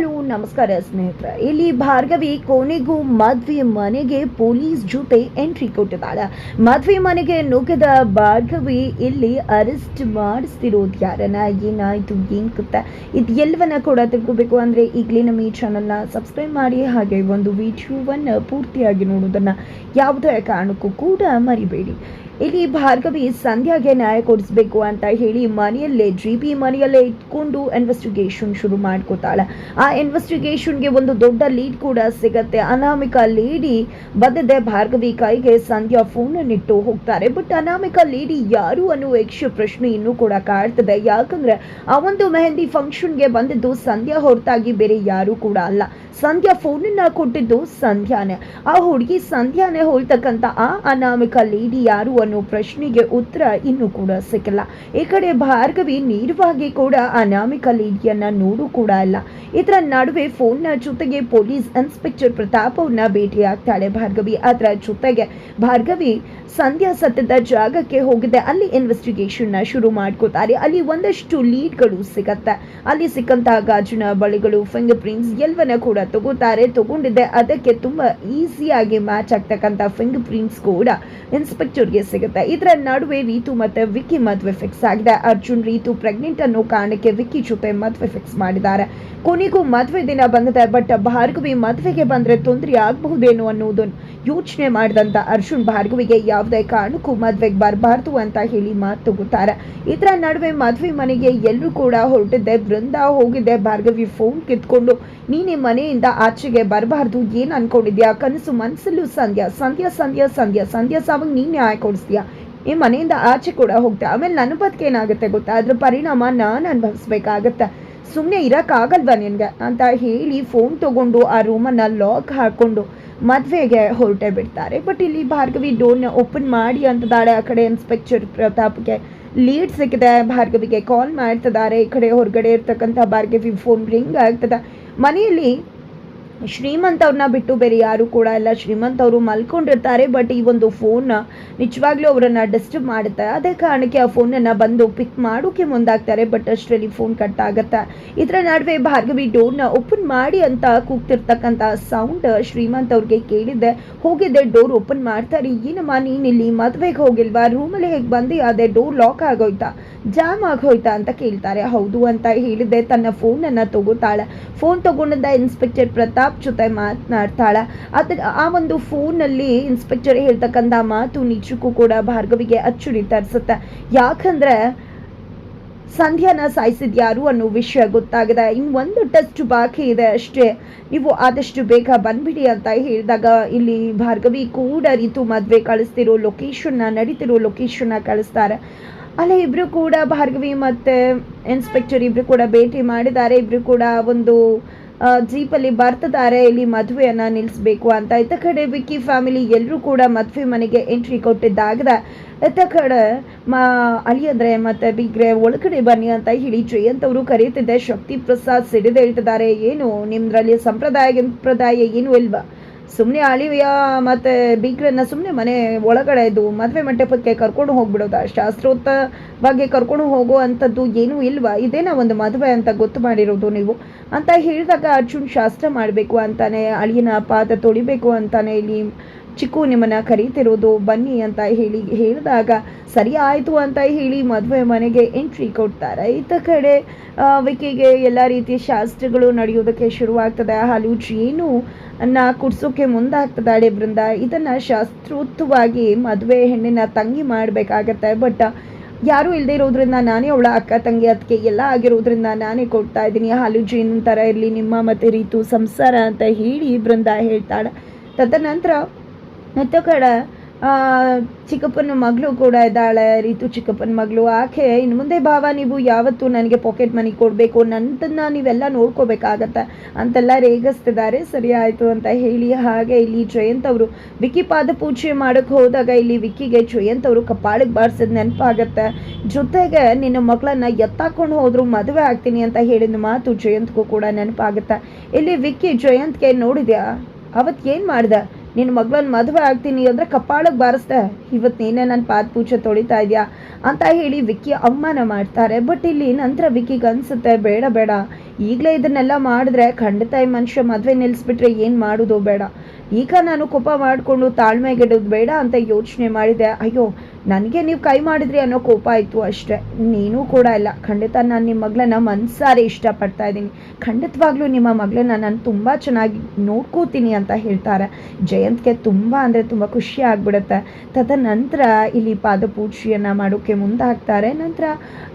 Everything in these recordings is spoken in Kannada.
ಹಲೋ, ನಮಸ್ಕಾರ ಸ್ನೇಹಿತರೆ. ಇಲ್ಲಿ ಭಾರ್ಗವಿ ಕೊನೆಗೂ ಮದ್ವೆ ಮನೆಗೆ ಪೊಲೀಸ್ ಜೊತೆ ಎಂಟ್ರಿ ಕೊಟ್ಟಿದ್ದಾಳೆ. ಮದ್ವೆ ಮನೆಗೆ ನುಗ್ಗಿದ ಭಾರ್ಗವಿ ಇಲ್ಲಿ ಅರೆಸ್ಟ್ ಮಾಡಿಸ್ತಿರೋದು ಯಾರನ್ನ ಏನಾಯ್ತು, ಏನ್ ಕತ್ತ ಇದು ಎಲ್ಲವನ್ನ ಕೂಡ ತಿಳ್ಕೋಬೇಕು ಅಂದ್ರೆ ಈಗಲೇ ನಮ್ಮ ಈ ಚಾನಲ್ನ ಸಬ್ಸ್ಕ್ರೈಬ್ ಮಾಡಿ, ಹಾಗೆ ಒಂದು ವಿಡಿಯೋವನ್ನು ಪೂರ್ತಿಯಾಗಿ ನೋಡೋದನ್ನ ಯಾವುದೇ ಕಾರಣಕ್ಕೂ ಕೂಡ ಮರಿಬೇಡಿ. ಇಲ್ಲಿ ಭಾರ್ಗವಿ ಸಂಧ್ಯಾಗೆ ನ್ಯಾಯ ಕೊಡಿಸ್ಬೇಕು ಅಂತ ಹೇಳಿ ಮನೆಯಲ್ಲೇ ಜಿ ಪಿ ಮನೆಯಲ್ಲೇ ಇಟ್ಕೊಂಡು ಇನ್ವೆಸ್ಟಿಗೇಷನ್ ಶುರು ಮಾಡ್ಕೋತಾಳೆ. ಆ ಇನ್ವೆಸ್ಟಿಗೇಷನ್ಗೆ ಒಂದು ದೊಡ್ಡ ಲೀಡ್ ಕೂಡ ಸಿಗತ್ತೆ. ಅನಾಮಿಕಾ ಲೇಡಿ ಬಂದಿದೆ. ಭಾರ್ಗವಿ ಕೈಗೆ ಸಂಧ್ಯಾ ಫೋನ್ ಇಟ್ಟು ಹೋಗ್ತಾರೆ. ಬಟ್ ಅನಾಮಿಕಾ ಲೇಡಿ ಯಾರು ಅನ್ನೋ ಯಕ್ಷ ಪ್ರಶ್ನೆ ಇನ್ನೂ ಕೂಡ ಕಾಡ್ತದೆ. ಯಾಕಂದ್ರೆ ಆ ಒಂದು ಮೆಹಂದಿ ಫಂಕ್ಷನ್ಗೆ ಬಂದಿದ್ದು ಸಂಧ್ಯಾ ಹೊರತಾಗಿ ಬೇರೆ ಯಾರು ಕೂಡ ಅಲ್ಲ. ಸಂಧ್ಯಾ ಫೋನನ್ನ ಕೊಟ್ಟಿದ್ದು ಸಂಧ್ಯಾನೇ. ಆ ಹುಡುಗಿ ಸಂಧ್ಯಾನೇ ಹೋಲ್ತಕ್ಕಂಥ ಆ ಅನಾಮಿಕಾ ಲೇಡಿ ಯಾರು ಅನ್ನೋ ಪ್ರಶ್ನೆಗೆ ಉತ್ತರ ಇನ್ನೂ ಕೂಡ ಸಿಕ್ಕಿಲ್ಲ. ಈ ಕಡೆ ಭಾರ್ಗವಿ ನೇರವಾಗಿ ಕೂಡ ಅನಾಮಿಕ ಲೇಡಿಯನ್ನ ನೋಡು ಕೂಡ ಇಲ್ಲ. ಇದರ ನಡುವೆ ಫೋನ್ನ ಜೊತೆಗೆ ಪೊಲೀಸ್ ಇನ್ಸ್ಪೆಕ್ಟರ್ ಪ್ರತಾಪ್ ಅವ್ರನ್ನ ಭೇಟಿ ಆಗ್ತಾಳೆ ಭಾರ್ಗವಿ. ಅದರ ಜೊತೆಗೆ ಭಾರ್ಗವಿ ಸಂಧ್ಯಾ ಸತ್ಯದ ಜಾಗಕ್ಕೆ ಹೋಗಿದೆ. ಅಲ್ಲಿ ಇನ್ವೆಸ್ಟಿಗೇಷನ್ನ ಶುರು ಮಾಡ್ಕೋತಾರೆ. ಅಲ್ಲಿ ಒಂದಷ್ಟು ಲೀಡ್ಗಳು ಸಿಗತ್ತೆ. ಅಲ್ಲಿ ಸಿಕ್ಕಂತಹ ಗಾಜಿನ ಬಳಿಗಳು ಫಿಂಗರ್ ಪ್ರಿಂಟ್ಸ್ ಎಲ್ಲವನ್ನ ಕೂಡ ತಗೋತಾರೆ. ತಗೊಂಡಿದೆ ಅದಕ್ಕೆ ತುಂಬಾ ಈಸಿಯಾಗಿ ಮ್ಯಾಚ್ ಆಗ್ತಕ್ಕಂಥ ಫಿಂಗರ್ ಪ್ರಿಂಟ್ಸ್ ಕೂಡ ಇನ್ಸ್ಪೆಕ್ಟರ್ಗೆ ಸಿಗುತ್ತೆ ಇದರ ನಡುವೆ ರೀತು ಮತ್ತೆ ವಿಕ್ಕಿ ಮದುವೆ ಫಿಕ್ಸ್ ಆಗಿದೆ. ಅರ್ಜುನ್ ರೀತು ಪ್ರೆಗ್ನೆಂಟ್ ಅನ್ನೋ ಕಾರಣಕ್ಕೆ ವಿಕ್ಕಿ ಜೊತೆ ಮದುವೆ ಫಿಕ್ಸ್ ಮಾಡಿದ್ದಾರೆ. ಕೊನೆಗೂ ಮದುವೆ ದಿನ ಬಂದಿದೆ ಬಟ್ ಭಾರ್ಗವಿ ಮದುವೆಗೆ ಬಂದ್ರೆ ತೊಂದರೆ ಆಗಬಹುದೇನೋ ಅನ್ನೋದನ್ನು ಯೋಚನೆ ಮಾಡಿದಂತ ಅರ್ಜುನ್ ಭಾರ್ಗವಿಗೆ ಯಾವುದೇ ಕಾರಣಕ್ಕೂ ಮದುವೆಗೆ ಬರಬಾರ್ದು ಅಂತ ಹೇಳಿ ಮಾತು ತಗೋತಾರೆ ಇದರ ನಡುವೆ ಮದುವೆ ಮನೆಗೆ ಎಲ್ಲರೂ ಕೂಡ ಹೊರಟಿದ್ದೆ. ಬೃಂದ ಹೋಗಿದ್ದೆ ಭಾರ್ಗವಿ ಫೋನ್ ಕಿತ್ಕೊಂಡು, ನೀನೆ ಮನೆಯಿಂದ ಆಚೆಗೆ ಬರಬಾರ್ದು. ಏನ್ ಅನ್ಕೊಂಡಿದ್ಯಾ? ಕನಸು ಮನಸ್ಸಲ್ಲೂ ಸಂಧ್ಯಾ ಸಂಧ್ಯಾ ಸಂಧ್ಯಾ ಸಂಧ್ಯಾ ಸಂಧ್ಯಾ ಸಾವಾಗ ನೀನೇ ನ್ಯಾಯ ಕೊಡಿಸ್ತೀಯಾ ಈ ಮನೆಯಿಂದ ಆಚೆ ಕೂಡ ಹೋಗ್ತೆ. ಆಮೇಲೆ ನನ್ನ ಬದುಕು ಏನಾಗುತ್ತೆ ಗೊತ್ತಾ? ಅದ್ರ ಪರಿಣಾಮ ನಾನು ಅನುಭವಿಸ್ಬೇಕಾಗತ್ತೆ. ಸುಮ್ಮನೆ ಇರೋಕ್ಕಾಗಲ್ವಾ ನಿನಗೆ? ಅಂತ ಹೇಳಿ ಫೋನ್ ತಗೊಂಡು ಆ ರೂಮನ್ನು ಲಾಕ್ ಹಾಕ್ಕೊಂಡು ಮದುವೆಗೆ ಹೊರಟೆ ಬಿಡ್ತಾರೆ. ಬಟ್ ಇಲ್ಲಿ ಭಾರ್ಗವಿ ಡೋರ್ನ ಓಪನ್ ಮಾಡಿ ಅಂತದಾಳೆ. ಆ ಕಡೆ ಇನ್ಸ್ಪೆಕ್ಟರ್ ಪ್ರತಾಪ್ಗೆ ಲೀಡ್ ಸಿಕ್ಕಿದೆ. ಭಾರ್ಗವಿಗೆ ಕಾಲ್ ಮಾಡ್ತಿದ್ದಾರೆ. ಈ ಕಡೆ ಹೊರಗಡೆ ಇರ್ತಕ್ಕಂಥ ಭಾರ್ಗವಿ ಫೋನ್ ರಿಂಗ್ ಆಗ್ತದೆ. ಮನೆಯಲ್ಲಿ ಶ್ರೀಮಂತ್ ಅವ್ರನ್ನ ಬಿಟ್ಟು ಬೇರೆ ಯಾರು ಕೂಡ ಇಲ್ಲ. ಶ್ರೀಮಂತ ಅವರು ಮಲ್ಕೊಂಡಿರ್ತಾರೆ ಬಟ್ ಈ ಒಂದು ಫೋನ್ ನಿಜವಾಗ್ಲೂ ಅವರನ್ನ ಡಿಸ್ಟರ್ಬ್ ಮಾಡುತ್ತೆ. ಅದೇ ಕಾರಣಕ್ಕೆ ಆ ಫೋನನ್ನು ಬಂದು ಪಿಕ್ ಮಾಡೋಕೆ ಮುಂದಾಗ್ತಾರೆ ಬಟ್ ಅಷ್ಟರಲ್ಲಿ ಫೋನ್ ಕಟ್ ಆಗುತ್ತೆ. ಇದರ ನಡುವೆ ಭಾರ್ಗವಿ ಡೋರ್ನ ಓಪನ್ ಮಾಡಿ ಅಂತ ಕೂಗ್ತಿರ್ತಕ್ಕಂಥ ಸೌಂಡ್ ಶ್ರೀಮಂತ ಅವ್ರಿಗೆ ಕೇಳಿದ್ದೆ ಹೋಗಿದ್ದೆ ಡೋರ್ ಓಪನ್ ಮಾಡ್ತಾರೆ. ಏನಮ್ಮ, ನೀನ್ ಇಲ್ಲಿ ಮದ್ವೆಗೆ ಹೋಗಿಲ್ವಾ? ರೂಮಲ್ಲಿ ಹೇಗೆ ಬಂದು? ಅದೇ ಡೋರ್ ಲಾಕ್ ಆಗೋಯ್ತಾ? ಜಾಮ್ ಆಗೋಯ್ತಾ ಅಂತ ಕೇಳ್ತಾರೆ. ಹೌದು ಅಂತ ಹೇಳಿದೆ ತನ್ನ ಫೋನನ್ನು ತಗೋತಾಳೆ. ಫೋನ್ ತಗೊಂಡಿದ್ದ ಇನ್ಸ್ಪೆಕ್ಟರ್ ಪ್ರತಾಪ್ ಜೊತೆ ಮಾತನಾಡ್ತಾಳೆ. ಅದ ಆ ಒಂದು ಫೋನಲ್ಲಿ ಇನ್ಸ್ಪೆಕ್ಟರ್ ಹೇಳ್ತಕ್ಕಂಥ ಮಾತು ನಿಜಕ್ಕೂ ಕೂಡ ಭಾರ್ಗವಿಗೆ ಅಚ್ಚುರಿ ತರಿಸುತ್ತೆ. ಯಾಕಂದ್ರೆ ಸಂಧ್ಯಾನ ಸಾಯಿಸಿದ ಯಾರು ಅನ್ನೋ ವಿಷಯ ಗೊತ್ತಾಗಿದೆ. ಇನ್ನು ಒಂದು ಟೆಸ್ಟ್ ಬಾಕಿ ಇದೆ ಅಷ್ಟೇ. ನೀವು ಆದಷ್ಟು ಬೇಗ ಬಂದ್ಬಿಡಿ ಅಂತ ಹೇಳಿದಾಗ ಇಲ್ಲಿ ಭಾರ್ಗವಿ ಕೂಡ ರೀತು ಮದುವೆ ಕಳಿಸ್ತಿರೋ ಲೊಕೇಶನ್ನ ನಡೀತಿರೋ ಲೊಕೇಶನ್ನ ಕಳಿಸ್ತಾರೆ. ಅಲ್ಲೇ ಇಬ್ರು ಕೂಡ ಭಾರ್ಗವಿ ಮತ್ತೆ ಇನ್ಸ್ಪೆಕ್ಟರ್ ಇಬ್ರು ಕೂಡ ಭೇಟಿ ಮಾಡಿದ್ದಾರೆ. ಇಬ್ರು ಕೂಡ ಒಂದು ಜೀಪಲ್ಲಿ ಬರ್ತಿದ್ದಾರೆ. ಇಲ್ಲಿ ಮದುವೆಯನ್ನ ನಿಲ್ಲಿಸಬೇಕು ಅಂತ. ಇತ್ತ ಕಡೆ ವಿಕ್ಕಿ ಫ್ಯಾಮಿಲಿ ಎಲ್ಲರೂ ಕೂಡ ಮದುವೆ ಮನೆಗೆ ಎಂಟ್ರಿ ಕೊಟ್ಟಿದ್ದಾಗದ. ಇತ್ತ ಕಡೆ ಮಾ ಅಳಿಯಂದ್ರೆ ಮತ್ತೆ ಬಿಗ್ರೆ ಒಳಗಡೆ ಬನ್ನಿ ಅಂತ ಹೇಳಿ ಜಯಂತ್ ಅವರು ಕರೀತಿದ್ದೆ ಶಕ್ತಿ ಪ್ರಸಾದ್ ಸಿಡಿದು ಹೇಳ್ತಿದ್ದಾರೆ ಏನು, ನಿಮ್ದ್ರಲ್ಲಿ ಸಂಪ್ರದಾಯ ಸಂಪ್ರದಾಯ ಏನು ಇಲ್ವಾ? ಸುಮ್ಮನೆ ಅಳಿವಿಯ ಮತ್ತೆ ಬೀಗ್ರನ್ನ ಸುಮ್ಮನೆ ಮನೆ ಒಳಗಡೆ ಇದು ಮದುವೆ ಮಂಟಪಕ್ಕೆ ಕರ್ಕೊಂಡು ಹೋಗ್ಬಿಡೋದಾ. ಶಾಸ್ತ್ರೋತ್ತ ಬಗ್ಗೆ ಕರ್ಕೊಂಡು ಹೋಗೋ ಅಂಥದ್ದು ಏನೂ ಇಲ್ವಾ? ಇದೇನಾ ಒಂದು ಮದುವೆ ಅಂತ ಗೊತ್ತು ಮಾಡಿರೋದು ನೀವು? ಅಂತ ಹೇಳಿದಾಗ ಅರ್ಜುನ್ ಶಾಸ್ತ್ರ ಮಾಡಬೇಕು ಅಂತಾನೆ, ಅಳಿಯನ ಪಾದ ತೊಳಿಬೇಕು ಅಂತಾನೆ ಇಲ್ಲಿ ಚಿಕ್ಕು ನಿಮ್ಮನ್ನ ಕರೀತಿರೋದು, ಬನ್ನಿ ಅಂತ ಹೇಳಿ, ಹೇಳಿದಾಗ ಸರಿ ಆಯಿತು ಅಂತ ಹೇಳಿ ಮದುವೆ ಮನೆಗೆ ಎಂಟ್ರಿ ಕೊಡ್ತಾರೆ. ಇತ್ತ ಕಡೆ ವಿಕಿಗೆ ಎಲ್ಲ ರೀತಿಯ ಶಾಸ್ತ್ರಗಳು ನಡೆಯೋದಕ್ಕೆ ಶುರುವಾಗ್ತದೆ. ಹಾಲು ಜೇನು ಅನ್ನ ಕುಡ್ಸೋಕ್ಕೆ ಮುಂದಾಗ್ತದಾಳೆ ಬೃಂದ. ಇದನ್ನ ಶಾಸ್ತ್ರೋತ್ವವಾಗಿ ಮದುವೆ ಹೆಣ್ಣಿನ ತಂಗಿ ಮಾಡಬೇಕಾಗತ್ತೆ. ಬಟ್, ಯಾರೂ ಇಲ್ಲದೆ ಇರೋದ್ರಿಂದ ನಾನೇ ಅವಳ ಅಕ್ಕ ತಂಗಿ ಅದಕ್ಕೆ ಎಲ್ಲ ಆಗಿರೋದ್ರಿಂದ ನಾನೇ ಕೊಡ್ತಾ ಇದ್ದೀನಿ. ಹಾಲು ಜೇನು ಥರ ಇರಲಿ, ನಿಮ್ಮ ಮತ್ತೆ ರೀತು ಸಂಸಾರ ಅಂತ ಹೇಳಿ ಬೃಂದ ಹೇಳ್ತಾಳೆ. ತದನಂತರ ಮತ್ತು ಕಡ ಚಿಕ್ಕಪ್ಪನ ಮಗಳು ಕೂಡ ಇದ್ದಾಳೆ, ರೀತು ಚಿಕ್ಕಪ್ಪನ ಮಗಳು. ಆಕೆ, ಇನ್ನು ಮುಂದೆ ಭಾವ, ನೀವು ಯಾವತ್ತೂ ನನಗೆ ಪಾಕೆಟ್ ಮನಿ ಕೊಡಬೇಕು, ನನ್ನದನ್ನ ನೀವೆಲ್ಲ ನೋಡ್ಕೋಬೇಕಾಗತ್ತೆ ಅಂತೆಲ್ಲ ರೇಗಿಸ್ತಿದ್ದಾರೆ. ಸರಿ ಆಯಿತು ಅಂತ ಹೇಳಿ, ಹಾಗೆ ಇಲ್ಲಿ ಜಯಂತ್ ಅವರು ವಿಕ್ಕಿ ಪಾದ ಪೂಜೆ ಮಾಡೋಕ್ಕೆ ಹೋದಾಗ ಇಲ್ಲಿ ವಿಕ್ಕಿಗೆ ಜಯಂತ್ ಅವರು ಕಪಾಳಿಗೆ ಬಾರಿಸಿದ ನೆನಪಾಗತ್ತೆ. ಜೊತೆಗೆ, ನಿನ್ನ ಮಗಳನ್ನು ಎತ್ತಾಕೊಂಡು ಹೋದರೂ ಮದುವೆ ಆಗ್ತೀನಿ ಅಂತ ಹೇಳಿದ ಮಾತು ಜಯಂತ್ಗೂ ಕೂಡ ನೆನಪಾಗತ್ತೆ. ಇಲ್ಲಿ ವಿಕ್ಕಿ ಜಯಂತ್ಗೆ, ನೋಡಿದ್ಯಾ ಅವತ್ತು ಏನು ಮಾಡ್ದೆ? ನಿನ್ನ ಮಗಳನ್ನ ಮದುವೆ ಆಗ್ತೀನಿ ಅಂದರೆ ಕಪಾಳಕ್ಕೆ ಬಾರಿಸ್ದೆ. ಇವತ್ತು ನೀನೇ ನನ್ನ ಪಾದ ಪೂಜೆ ತೊಳಿತಾ ಇದೆಯಾ? ಅಂತ ಹೇಳಿ ವಿಕ್ಕಿ ಅವಮಾನ ಮಾಡ್ತಾರೆ. ಬಟ್ ಇಲ್ಲಿ ನಂತರ ವಿಕ್ಕಿಗೆ ಅನಿಸುತ್ತೆ, ಬೇಡ ಬೇಡ. ಈಗಲೇ ಇದನ್ನೆಲ್ಲ ಮಾಡಿದ್ರೆ ಖಂಡಿತ ಈ ಮನುಷ್ಯ ಮದುವೆ ನಿಲ್ಲಿಸ್ಬಿಟ್ರೆ ಏನು ಮಾಡೋದು ಬೇಡ. ಈಗ ನಾನು ಕೋಪ ಮಾಡಿಕೊಂಡು ತಾಳ್ಮೆಗೆಡೋದು ಬೇಡ ಅಂತ ಯೋಚನೆ ಮಾಡಿದೆ. ಅಯ್ಯೋ ನನಗೆ ನೀವು ಕೈ ಮಾಡಿದ್ರಿ ಅನ್ನೋ ಕೋಪ ಆಯಿತು ಅಷ್ಟೇ. ನೀನು ಕೂಡ ಇಲ್ಲ ಖಂಡಿತ ನಾನು ನಿಮ್ಮ ಮಗಳನ್ನ ಮನ್ಸಾರೆ ಇಷ್ಟಪಡ್ತಾ ಇದ್ದೀನಿ. ಖಂಡಿತವಾಗ್ಲೂ ನಿಮ್ಮ ಮಗಳನ್ನ ನಾನು ತುಂಬ ಚೆನ್ನಾಗಿ ನೋಡ್ಕೋತೀನಿ ಅಂತ ಹೇಳ್ತಾರೆ. ಜಯಂತ್ಗೆ ತುಂಬ ಅಂದರೆ ತುಂಬ ಖುಷಿ ಆಗಿಬಿಡುತ್ತೆ. ತದನಂತರ ಇಲ್ಲಿ ಪಾದಪೂಜೆಯನ್ನು ಮಾಡೋಕ್ಕೆ ಮುಂದಾಗ್ತಾರೆ. ನಂತರ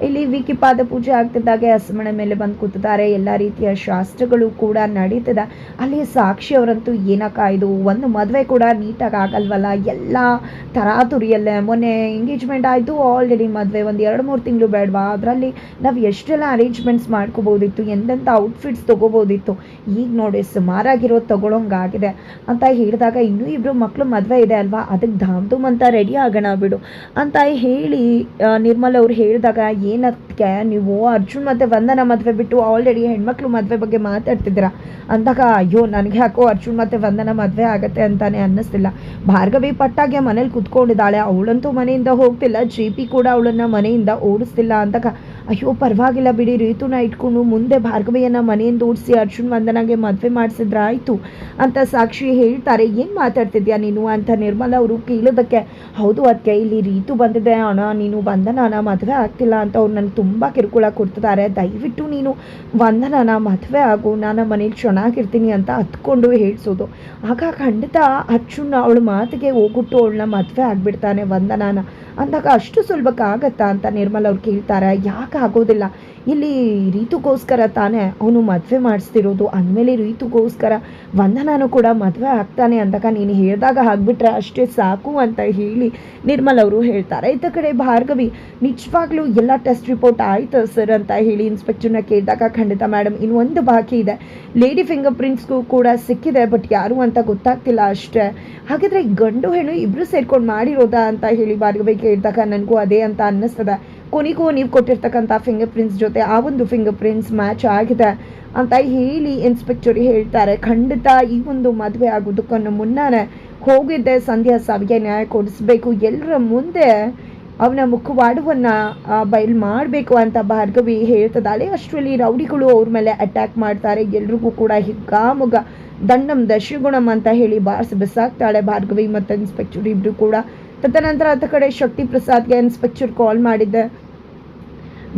ಇಲ್ಲಿ ವಿಕಿ ಪಾದಪೂಜೆ ಆಗ್ತಿದ್ದಾಗೆ ಹಸಮಣೆ ಮೇಲೆ ಬಂದು ಕೂತಿದ್ದಾರೆ. ಎಲ್ಲ ರೀತಿಯ ಶಾಸ್ತ್ರಗಳು ಕೂಡ ನಡೀತದೆ. ಅಲ್ಲಿ ಸಾಕ್ಷಿ ಅವರಂತೂ ಏನಕ್ಕ ಇದು? ಒಂದು ಮದುವೆ ಕೂಡ ನೀಟಾಗಿ ಆಗಲ್ವಲ್ಲ? ಎಲ್ಲ ತರಾತುರಿಯಲ್ಲೇ ಮೊನ್ನೆ ಎಂಗೇಜ್ಮೆಂಟ್ ಆಯಿತು. ಆಲ್ರೆಡಿ ಮದುವೆ ಒಂದು ಎರಡು ಮೂರು ತಿಂಗಳು ಬೇಡವಾ? ಅದರಲ್ಲಿ ನಾವು ಎಷ್ಟೆಲ್ಲ ಅರೇಂಜ್ಮೆಂಟ್ಸ್ ಮಾಡ್ಕೋಬೋದಿತ್ತು? ಎಂತೆಂಥ ಔಟ್ಫಿಟ್ಸ್ ತೊಗೋಬೋದಿತ್ತು? ಈಗ ನೋಡಿ ಸುಮಾರಾಗಿರೋದು ತೊಗೊಳಂಗಾಗಿದೆ. ಅಂತ ಹೇಳಿದಾಗ ಇನ್ನೂ ಇಬ್ಬರು ಮಕ್ಕಳು ಮದುವೆ ಇದೆ ಅಲ್ವಾ? ಅದಕ್ಕೆ ಧಾಮ್ ಅಂತ ರೆಡಿ ಆಗೋಣ ಬಿಡು. ಅಂತ ಹೇಳಿ ನಿರ್ಮಲ್ ಅವ್ರು ಹೇಳಿದಾಗ ಏನಕ್ಕೆ ನೀವು ಅರ್ಜುನ್ ಮತ್ತು ವಂದನ ಮದುವೆ ಬಿಟ್ಟು ಆಲ್ರೆಡಿ ಹೆಣ್ಮಕ್ಳು ಮದುವೆ ಬಗ್ಗೆ ಮಾತಾಡ್ತಿದ್ದೀರಾ? ಅಂದಾಗ, ಅಯ್ಯೋ, ನನಗೆ ಯಾಕೋ ಅರ್ಜುನ್ ಮತ್ತು ವಂದನ ಮದುವೆ ಆಗತ್ತೆ ಅಂತಾನೆ ಅನ್ನಿಸ್ತಿಲ್ಲ. ಭಾರ್ಗವಿ ಪಟ್ಟಾಗೆ ಮನೇಲಿ ಕುತ್ಕೊಂಡಿದ್ದಾಳೆ. ಅವಳಂತೂ ಮನೆಯಿಂದ ಹೋಗ್ತಿಲ್ಲ. ಜೆ ಪಿ ಕೂಡ ಅವಳನ್ನ ಮನೆಯಿಂದ ಓಡಿಸ್ತಿಲ್ಲ ಅಂದಾಗ ಅಯ್ಯೋ, ಪರವಾಗಿಲ್ಲ ಬಿಡಿ. ರೀತುನ ಇಟ್ಕೊಂಡು ಮುಂದೆ ಭಾರ್ಗವಿಯನ್ನ ಮನೆಯಿಂದ ಓಡಿಸಿ ಅರ್ಜುನ್ ವಂದನಾಗೆ ಮದುವೆ ಮಾಡಿಸಿದ್ರೆ ಆಯಿತು ಅಂತ ಸಾಕ್ಷಿ ಹೇಳ್ತಾರೆ. ಏನು ಮಾತಾಡ್ತಿದ್ಯಾ ನೀನು ಅಂತ ನಿರ್ಮಲ ಅವರು ಕೇಳೋದಕ್ಕೆ, ಹೌದು ಅದಕ್ಕೆ ಇಲ್ಲಿ ರೀತು ಬಂದಿದೆ. ಅಣ್ಣ, ನೀನು ವಂದನಾನ ಮದುವೆ ಆಗ್ತಿಲ್ಲ ಅಂತ ಅವ್ರು ನನಗೆ ತುಂಬ ಕಿರುಕುಳ ಕೊಡ್ತಿದ್ದಾರೆ. ದಯವಿಟ್ಟು ನೀನು ವಂದನಾನ ಮದುವೆ ಆಗು. ನಾನು ಮನೇಲಿ ಚೆನ್ನಾಗಿರ್ತೀನಿ ಅಂತ ಹತ್ಕೊಂಡು ಹೇಳ್ಸೋದು. ಆಗ ಖಂಡಿತ ಅರ್ಜುನ್ ಅವಳ ಮಾತಿಗೆ ಹೋಗ್ಬಿಟ್ಟು ಅವಳನ್ನ ಮದುವೆ ಆಗಿಬಿಡ್ತಾನೆ ವಂದನಾನ. ಅಂದಾಗ ಅಷ್ಟು ಸುಲಭಕ್ಕಾಗತ್ತಾ ಅಂತ ನಿರ್ಮಲ ಅವ್ರು ಕೇಳ್ತಾರೆ. ಯಾಕೆ ಆಗೋದಿಲ್ಲ. ಇಲ್ಲಿ ರೀತುಗೋಸ್ಕರ ತಾನೇ ಅವನು ಮದುವೆ ಮಾಡಿಸ್ತಿರೋದು. ಅಂದಮೇಲೆ ರೀತುಗೋಸ್ಕರ ವಂದನಾನು ಕೂಡ ಮದುವೆ ಆಗ್ತಾನೆ ಅಂದಾಗ ನೀನು ಹೇಳಿದಾಗ ಆಗ್ಬಿಟ್ರೆ ಅಷ್ಟೇ ಸಾಕು ಅಂತ ಹೇಳಿ ನಿರ್ಮಲ್ ಅವರು ಹೇಳ್ತಾರೆ. ಇತ್ತ ಕಡೆ ಭಾರ್ಗವಿ, ನಿಜವಾಗ್ಲೂ ಎಲ್ಲ ಟೆಸ್ಟ್ ರಿಪೋರ್ಟ್ ಆಯಿತು ಸರ್ ಅಂತ ಹೇಳಿ ಇನ್ಸ್ಪೆಕ್ಟರ್ನ ಕೇಳಿದಾಗ, ಖಂಡಿತ ಮೇಡಮ್ ಇನ್ನೊಂದು ಬಾಕಿ ಇದೆ. ಲೇಡಿ ಫಿಂಗರ್ ಪ್ರಿಂಟ್ಸ್ಗೂ ಕೂಡ ಸಿಕ್ಕಿದೆ, ಬಟ್ ಯಾರು ಅಂತ ಗೊತ್ತಾಗ್ತಿಲ್ಲ ಅಷ್ಟೇ. ಹಾಗಿದ್ರೆ ಗಂಡು ಹೆಣ್ಣು ಇಬ್ಬರು ಸೇರ್ಕೊಂಡು ಮಾಡಿರೋದಾ ಅಂತ ಹೇಳಿ ಭಾರ್ಗವಿ ಕೇಳಿದಾಗ, ನನಗೂ ಅದೇ ಅಂತ ಅನ್ನಿಸ್ತದೆ. ಕೊನೆಗೂ ನೀವು ಕೊಟ್ಟಿರ್ತಕ್ಕಂಥ ಫಿಂಗರ್ ಪ್ರಿಂಟ್ಸ್ ಜೊತೆ ಆ ಒಂದು ಫಿಂಗರ್ ಪ್ರಿಂಟ್ಸ್ ಮ್ಯಾಚ್ ಆಗಿದೆ ಅಂತ ಹೇಳಿ ಇನ್ಸ್ಪೆಕ್ಟರ್ ಹೇಳ್ತಾರೆ. ಖಂಡಿತ ಈ ಒಂದು ಮದುವೆ ಆಗೋದಕ್ಕನ್ನು ಮುನ್ನಾನೆ ಹೋಗಿದ್ದೆ. ಸಂಧ್ಯಾ ಸಾವಿಗೆ ನ್ಯಾಯ ಕೊಡಿಸ್ಬೇಕು. ಎಲ್ಲರ ಮುಂದೆ ಅವನ ಮುಖವಾಡವನ್ನು ಬಯಲ್ ಮಾಡಬೇಕು ಅಂತ ಭಾರ್ಗವಿ ಹೇಳ್ತದಾಳೆ ಅಷ್ಟರಲ್ಲಿ ರೌಡಿಗಳು ಅವ್ರ ಮೇಲೆ ಅಟ್ಯಾಕ್ ಮಾಡ್ತಾರೆ. ಎಲ್ರಿಗೂ ಕೂಡ ಹಿಗ್ಗಾಮುಗ ದಂಡಂ ದಶಗುಣಂ ಅಂತ ಹೇಳಿ ಬಾರಿಸಿ ಬಿಸಾಕ್ತಾಳೆ ಭಾರ್ಗವಿ ಮತ್ತು ಇನ್ಸ್ಪೆಕ್ಟರ್ ಇಬ್ಬರು ಕೂಡ. ತದನಂತರ ಆತ ಕಡೆ ಶಕ್ತಿ ಪ್ರಸಾದ್ಗೆ ಇನ್ಸ್ಪೆಕ್ಟರ್ ಕಾಲ್ ಮಾಡಿದ್ದೆ.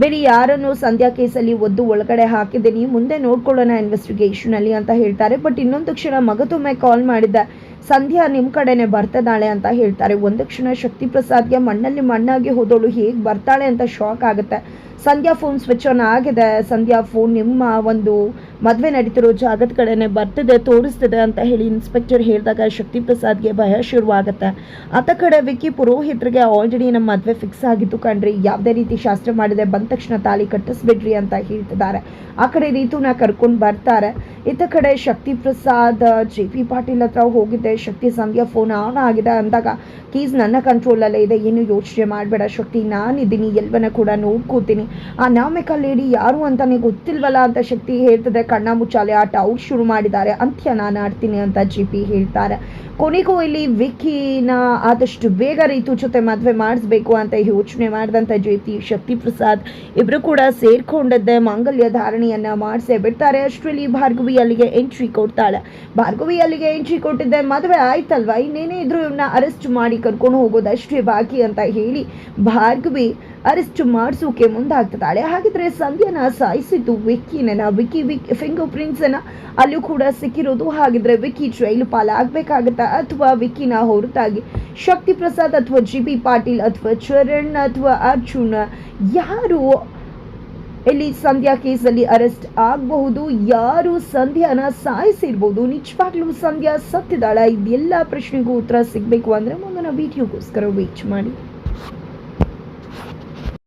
ಬೇರೆ ಯಾರನ್ನು ಸಂಧ್ಯಾ ಕೇಸಲ್ಲಿ ಒದ್ದು ಒಳಗಡೆ ಹಾಕಿದ್ದೀನಿ ಮುಂದೆ ನೋಡ್ಕೊಳ್ಳೋಣ ಇನ್ವೆಸ್ಟಿಗೇಷನಲ್ಲಿ ಅಂತ ಹೇಳ್ತಾರೆ. ಬಟ್ ಇನ್ನೊಂದು ಕ್ಷಣ ಮಗದೊಮ್ಮೆ ಕಾಲ್ ಮಾಡಿದ್ದೆ, ಸಂಧ್ಯಾ ನಿಮ್ಮ ಕಡೆನೆ ಬರ್ತದಾಳೆ ಅಂತ ಹೇಳ್ತಾರೆ. ಒಂದು ಕ್ಷಣ ಶಕ್ತಿ ಪ್ರಸಾದ್ಗೆ ಮಣ್ಣಲ್ಲಿ ಮಣ್ಣಾಗಿ ಹೋದವಳು ಹೇಗೆ ಬರ್ತಾಳೆ ಅಂತ ಶಾಕ್ ಆಗುತ್ತೆ. ಸಂಧ್ಯಾ ಫೋನ್ ಸ್ವಿಚ್ ಆನ್ ಆಗಿದೆ. ಸಂಧ್ಯಾ ಫೋನ್ ನಿಮ್ಮ ಒಂದು ಮದುವೆ ನಡೀತಿರೋ ಜಾಗದ ಕಡೆನೆ ಬರ್ತಿದೆ, ತೋರಿಸ್ತಿದೆ ಅಂತ ಹೇಳಿ ಇನ್ಸ್ಪೆಕ್ಟರ್ ಹೇಳಿದಾಗ ಶಕ್ತಿ ಪ್ರಸಾದ್ಗೆ ಭಯ ಶುರುವಾಗುತ್ತೆ. ಆತ ಕಡೆ ವಿಕ್ಕಿ ಪುರೋಹಿತರಿಗೆ ಆಲ್ರೆಡಿ ನಮ್ಮ ಮದುವೆ ಫಿಕ್ಸ್ ಆಗಿತ್ತು ಕಣ್ರಿ. ಯಾವುದೇ ರೀತಿ ಶಾಸ್ತ್ರ ಮಾಡಿದೆ, ಬಂದ ತಕ್ಷಣ ತಾಳಿ ಕಟ್ಟಿಸ್ಬಿಡ್ರಿ ಅಂತ ಹೇಳ್ತಿದ್ದಾರೆ. ಆ ಕಡೆ ರೀತುನ ಕರ್ಕೊಂಡು ಬರ್ತಾರೆ. ಇತ್ತ ಕಡೆ ಶಕ್ತಿ ಪ್ರಸಾದ್ ಜೆ ಪಿ ಪಾಟೀಲ್ ಹತ್ರ ಹೋಗಿದ್ದೆ. ಶಕ್ತಿ ಸಂಧ್ಯಾ ಫೋನ್ ಆನ್ ಆಗಿದೆ ಅಂದಾಗ ಕೀಸ್ ನನ್ನ ಕಂಟ್ರೋಲಲ್ಲೇ ಇದೆ. ಏನು ಯೋಚನೆ ಮಾಡಬೇಡ ಶಕ್ತಿ. ನಾನಿದ್ದೀನಿ ಎಲ್ಲವನ್ನ ಕೂಡ ನೋಡ್ಕೋತೀನಿ. ಆ ನಾಮಿಕ ಲೇಡಿ ಯಾರು ಅಂತಾನೆ ಗೊತ್ತಿಲ್ವಲ್ಲ ಅಂತ ಶಕ್ತಿ ಹೇಳ್ತಿದ್ರೆ ಕಣ್ಣ ಮುಚ್ಚಾಲೆ ಆಟ ಟೌಟ್ ಶುರು ಮಾಡಿದ್ದಾರೆ. ಅಂತ್ಯ ನಾನು ಆಡ್ತೀನಿ ಅಂತ ಜಿ ಪಿ ಹೇಳ್ತಾರೆ. ಕೊನೆಗೂ ಇಲ್ಲಿ ವಿಕಿನ ಆದಷ್ಟು ಬೇಗ ರೀತು ಜೊತೆ ಮದುವೆ ಮಾಡಿಸ್ಬೇಕು ಅಂತ ಯೋಚನೆ ಮಾಡಿದಂಥ ಜೆ ಪಿ ಶಕ್ತಿ ಪ್ರಸಾದ್ ಇಬ್ಬರು ಕೂಡ ಸೇರ್ಕೊಂಡಿದ್ದೆ. ಮಾಂಗಲ್ಯ ಧಾರಣೆಯನ್ನು ಮಾಡಿಸೇ ಬಿಡ್ತಾರೆ. ಅಷ್ಟರಲ್ಲಿ ಭಾರ್ಗವಿ ಅಲ್ಲಿಗೆ ಎಂಟ್ರಿ ಕೊಡ್ತಾಳೆ. ಭಾರ್ಗವಿ ಅಲ್ಲಿಗೆ ಎಂಟ್ರಿ ಕೊಟ್ಟಿದ್ದೆ, ಮದುವೆ ಆಯ್ತಲ್ವಾ? ಇನ್ನೇನೇ ಇದ್ರು ಇವನ್ನ ಅರೆಸ್ಟ್ ಮಾಡಿ ಕರ್ಕೊಂಡು ಹೋಗೋದು ಅಷ್ಟೇ ಬಾಕಿ ಅಂತ ಹೇಳಿ ಭಾರ್ಗವಿ ಅರೆಸ್ಟ್ ಮಾಡಿಸೋಕೆ ಮುಂದಾಗ್ತಿದ್ದಾಳೆ. ಹಾಗಿದ್ರೆ ಸಂಧ್ಯಾನ ಸಾಯಿಸಿದ್ದು ವಿಕ್ಕಿನ ವಿಕ್ಕಿ, ವಿಕ್ ಫಿಂಗರ್ ಪ್ರಿಂಟ್ಸ್ ಅನ್ನ ಅಲ್ಲೂ ಕೂಡ ಸಿಕ್ಕಿರೋದು. ಹಾಗಿದ್ರೆ ವಿಕ್ಕಿ ಜೈಲು ಪಾಲಾಗಬೇಕಾಗತ್ತಾ? ಅಥವಾ ವಿಕ್ಕಿನ ಹೊರತಾಗಿ ಶಕ್ತಿ ಪ್ರಸಾದ್ ಅಥವಾ ಜಿ ಬಿ ಪಾಟೀಲ್ ಅಥವಾ ಚರಣ್ ಅಥವಾ ಅರ್ಜುನ್, ಯಾರು ಇಲ್ಲಿ ಸಂಧ್ಯಾ ಕೇಸಲ್ಲಿ ಅರೆಸ್ಟ್ ಆಗಬಹುದು, ಯಾರು ಸಂಧ್ಯಾನ ಸಾಯಿಸಿರ್ಬೋದು, ನಿಜವಾಗ್ಲೂ ಸಂಧ್ಯಾ ಸತ್ತಿದಾಳ ಇದೆಲ್ಲ ಪ್ರಶ್ನೆಗೂ ಉತ್ತರ ಸಿಗಬೇಕು ಅಂದರೆ ಮುಂದಿನ ವಿಡಿಯೋಗೋಸ್ಕರ ವೇಟ್ ಮಾಡಿ.